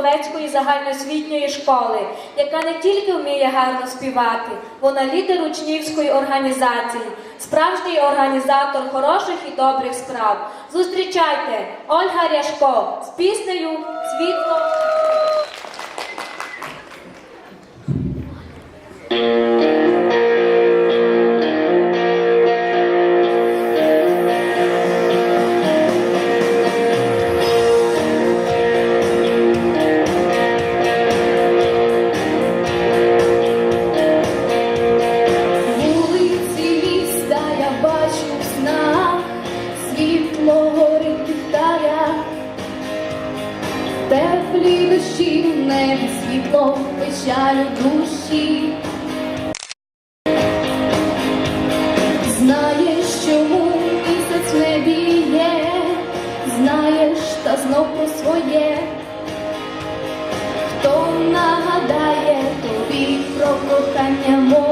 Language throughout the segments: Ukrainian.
Воловецької загальноосвітньої школи, яка не тільки вміє гарно співати, вона лідер учнівської організації, справжній організатор хороших і добрих справ. Зустрічайте Ольга Ряшко з піснею Світло. Теплі дощі в небі, світло печалю душі. Знаєш, чому місяць в небі знаєш, та знов про своє. Хто нагадає тобі про кохання моє?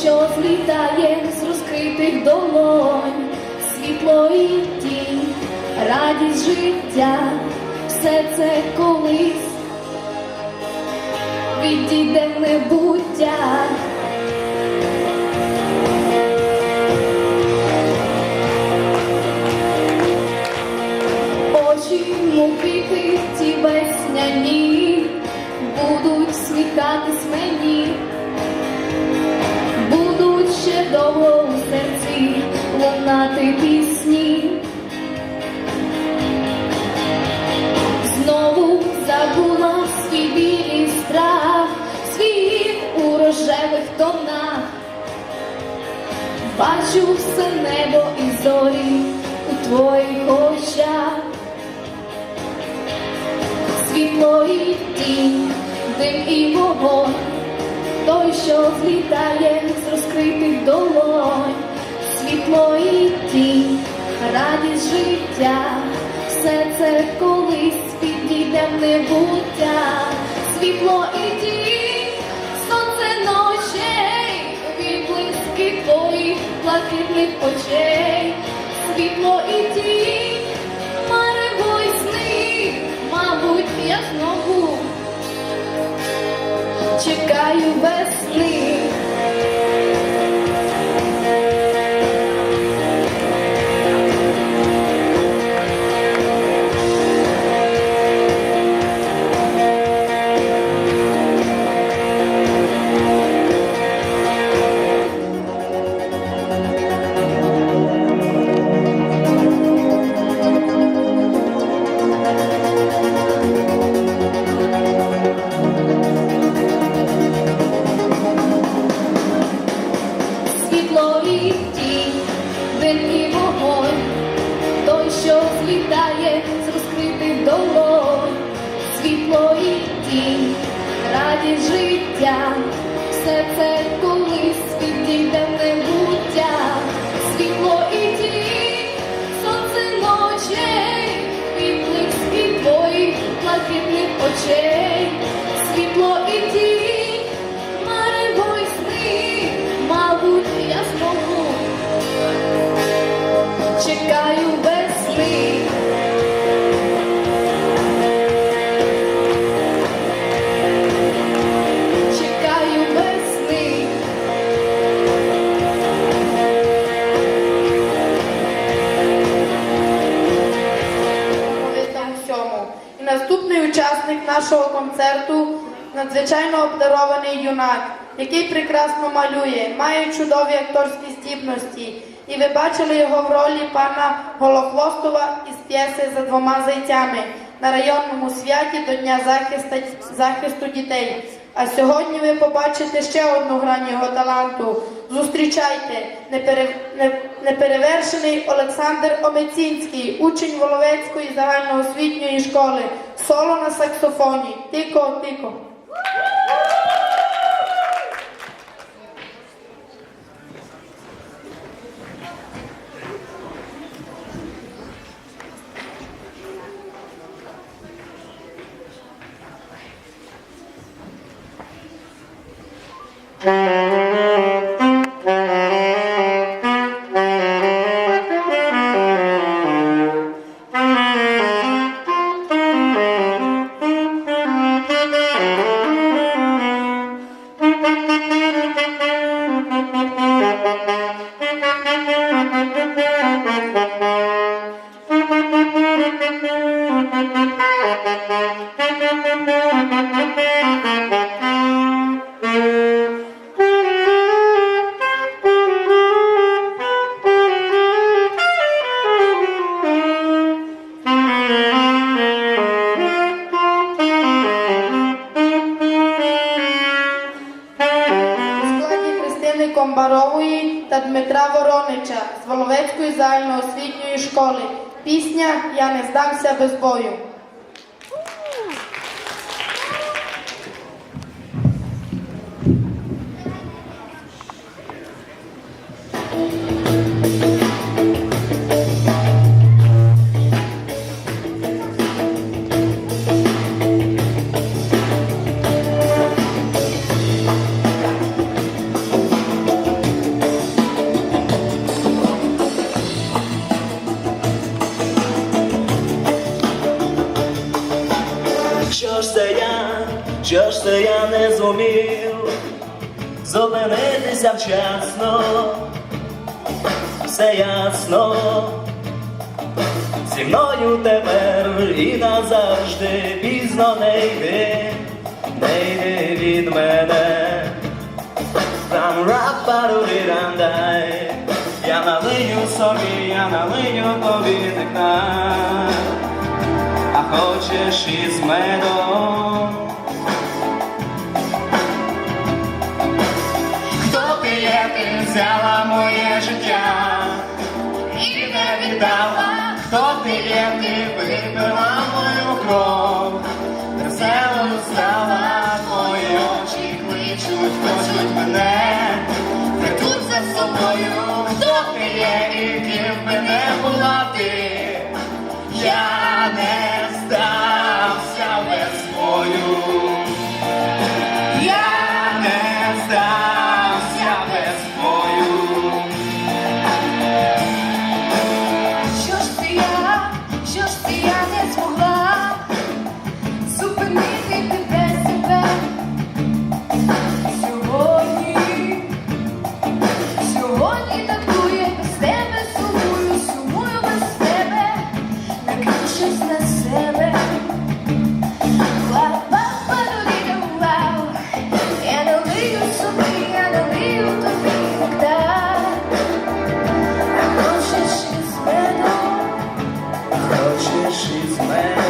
Що злітає з розкритих долонь, світло і тінь, радість життя, все це колись відійде в небуття. Бачу все небо і зорі у твоїх очах. Світло і тінь, дим і вогонь, той, що злітає з розкритих долонь, світло і тінь, радість життя, все це колись підійде в небуття, світло і тінь, блакитних очей, світло і тінь, марево й сни, мабуть, я знову чекаю весни. Блакитних очей, нашого концерту надзвичайно обдарований юнак, який прекрасно малює, має чудові акторські здібності. І ви бачили його в ролі пана Голохвостова із п'єси за двома зайцями на районному святі до Дня захисту, дітей. А сьогодні ви побачите ще одну грань його таланту. Зустрічайте неперевершений Олександр Омецінський, учень Воловецької загальноосвітньої школи, Solo na saksofoni. Tiko, tiko. Thank Івановича з Воловецької загальноосвітньої школи. Пісня Я не здамся без бою. сил зупинитися вчасно, все ясно, зі мною тепер і назавжди пізно не йди, не йди від мене, там рапару рандай, я налиню собі, я налиню тобі а хочеш із медом. хто ти є, і ким мене була ти, я не. she's mad.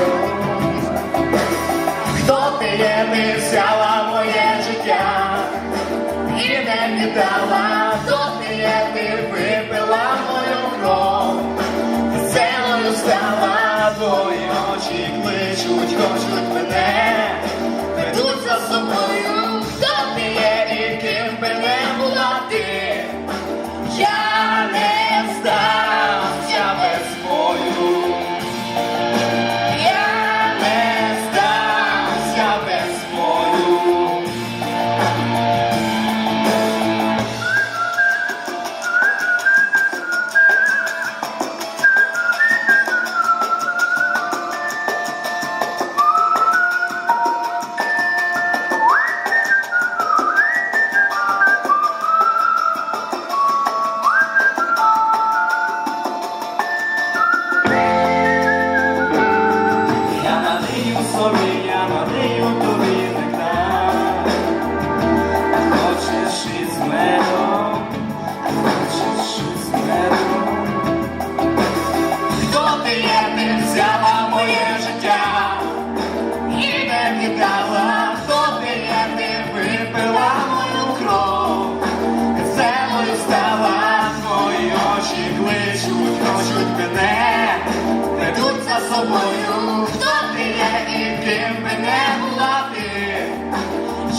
тобою, хто ти є і ким би не була ти.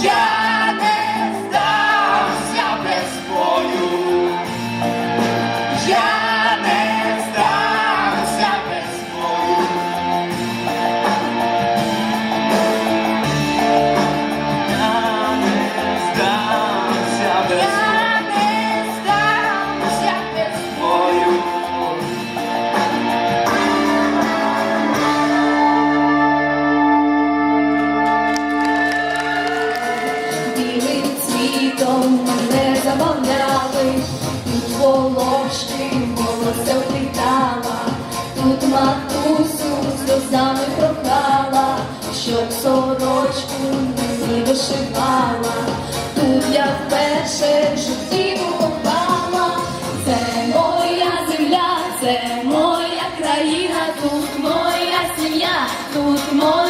Я вишивала, тут я вперше в житті попала, це моя земля, це моя країна, тут моя сім'я, тут моя.